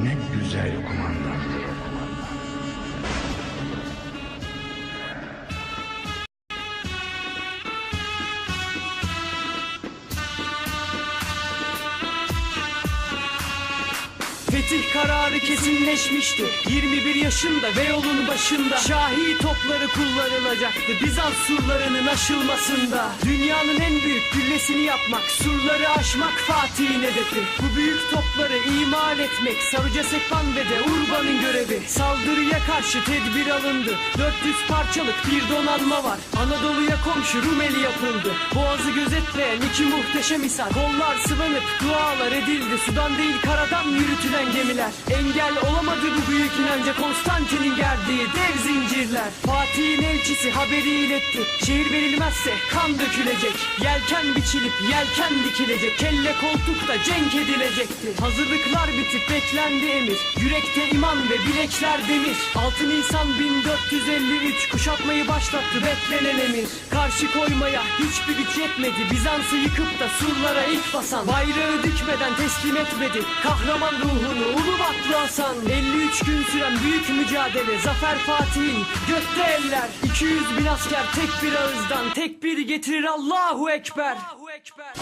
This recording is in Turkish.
Ne güzel kumandandı. Fetih kararı kesinleşmişti. 21 yaşında ve yolun başında. Şahi topları kullanılacaktı Bizans surlarının aşılmasında. Dünyanın en büyük güllesini yapmak Surları aşmak Fatih'in hedefi. Bu büyük topları imal etmek Saruca Sekban ve de Urban'ın görevi. Saldırıya karşı tedbir alındı. 400 parçalık bir donanma var. Anadolu'ya komşu Rumeli yapıldı. Boğazı gözetleyen iki muhteşem hisar Kollar sıvanıp dualar edildi. Sudan değil karadan yürütülen gemiler. Engel olamadı bu büyük inanca Konstantin'in gerdiği dev zincirler. Fatih'in elçisi haberi iletti. Şehir verilmezse kan dökülecek. Yelken biçilip yelken dikilecek. Kelle koltukta cenk edilecekti. Hazırlıklar bitip beklendi emir. Yürekte iman ve bilekler demir. 6 Nisan 1453 kuşatmayı başlattı beklenen emir. Karşı koymaya hiçbir güç yetmedi. Bizans'ı yıkıp da surlara ilk basan. Bayrağı dikmeden teslim etmedi. Kahraman ruhunu Ulubatlı Hasan 53 gün süren büyük mücadele. Zafer Fatih'in gökte eller. 200 bin asker tek bir ağızdan. Tekbir getirir. Allahu Ekber. Allahu Ekber